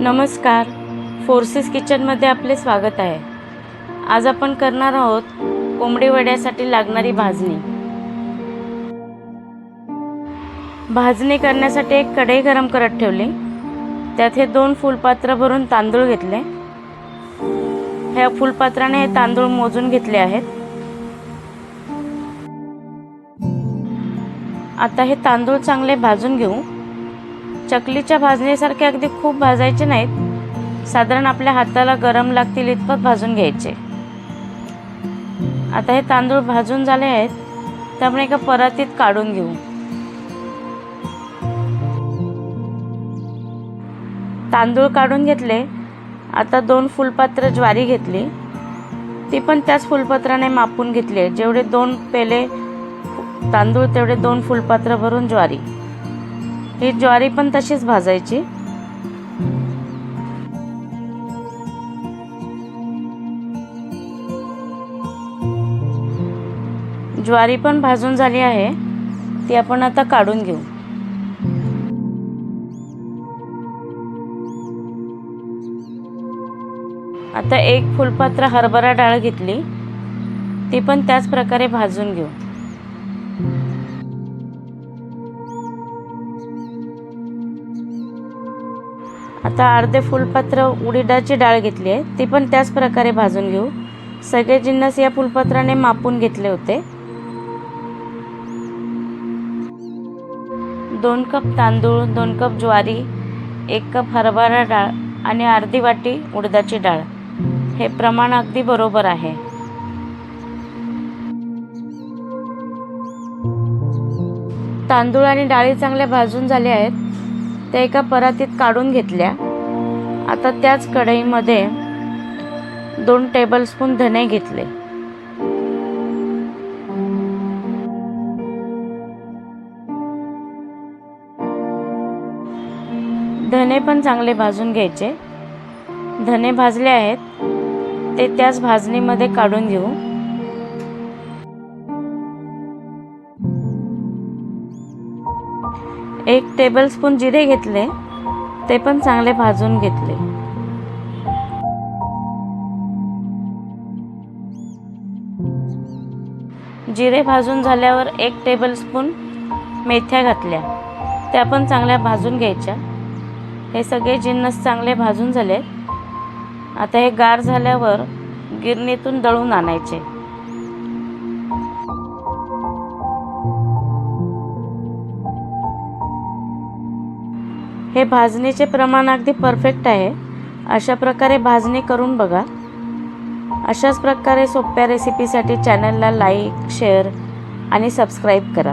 नमस्कार. फोर्सेस किचनमध्ये आपले स्वागत आहे. आज आपण करणार आहोत कोंबडी वड्यासाठी लागणारी भाजणी. भाजणी करण्यासाठी एक कढई गरम करत ठेवली. त्यात हे दोन फुलपात्र भरून तांदूळ घेतले. ह्या फुलपात्राने हे तांदूळ मोजून घेतले आहेत. आता हे तांदूळ चांगले भाजून घेऊ. चकलीच्या भाजणीसारखे अगदी खूप भाजायचे नाहीत. साधारण आपल्या हाताला गरम लागतील इतपत भाजून घ्यायचे. आता हे तांदूळ भाजून झाले आहेत त्यामुळे एका परातीत काढून घेऊ. तांदूळ काढून घेतले आता दोन फुलपात्र ज्वारी घेतली. ती पण त्याच फुलपात्राने मापून घेतली जेवढे दोन पेले तांदूळ तेवढे दोन फुलपात्र भरून ज्वारी. ही ज्वारी पण तशीच भाजायची. ज्वारी पण भाजून झाली आहे. ती आपण आता काढून घेऊ. आता एक फुलपात्र हरभरा डाळ घेतली. ती पण त्याच प्रकारे भाजून घेऊ. आता अर्धे फुलपात्र उडीदाची डाळ घेतली आहे. ती पण त्याच प्रकारे भाजून घेऊ. सगळे जिन्नस या फुलपात्राने मापून घेतले होते. दोन कप तांदूळ दोन कप ज्वारी एक कप हरभरा डाळ आणि अर्धी वाटी उडदाची डाळ. हे प्रमाण अगदी बरोबर आहे. तांदूळ आणि डाळी चांगल्या भाजून झाल्या आहेत. त्या एका परातीत काढून घेतल्या. आता त्याच कढईमध्ये दोन टेबलस्पून धने घेतले. धने पण चांगले भाजून घ्यायचे. धने भाजले आहेत ते त्याच भाजणीमध्ये काढून घेऊ. एक टेबलस्पून जिरे घेतले. ते पण चांगले भाजून घेतले. जिरे भाजून झाल्यावर एक टेबलस्पून मेथ्या घातल्या. त्या पण चांगल्या भाजून घ्यायच्या. हे सगळे जिन्नस चांगले भाजून झाले आता हे गार झाल्यावर गिरणीतून दळून आणायचे. हे भाजणीचे प्रमाण अगदी परफेक्ट आहे. अशा प्रकारे भाजणी करून बघा. अशाच प्रकारे सोप्या रेसिपीसाठी चॅनलला लाईक शेअर आणि सबस्क्राईब करा.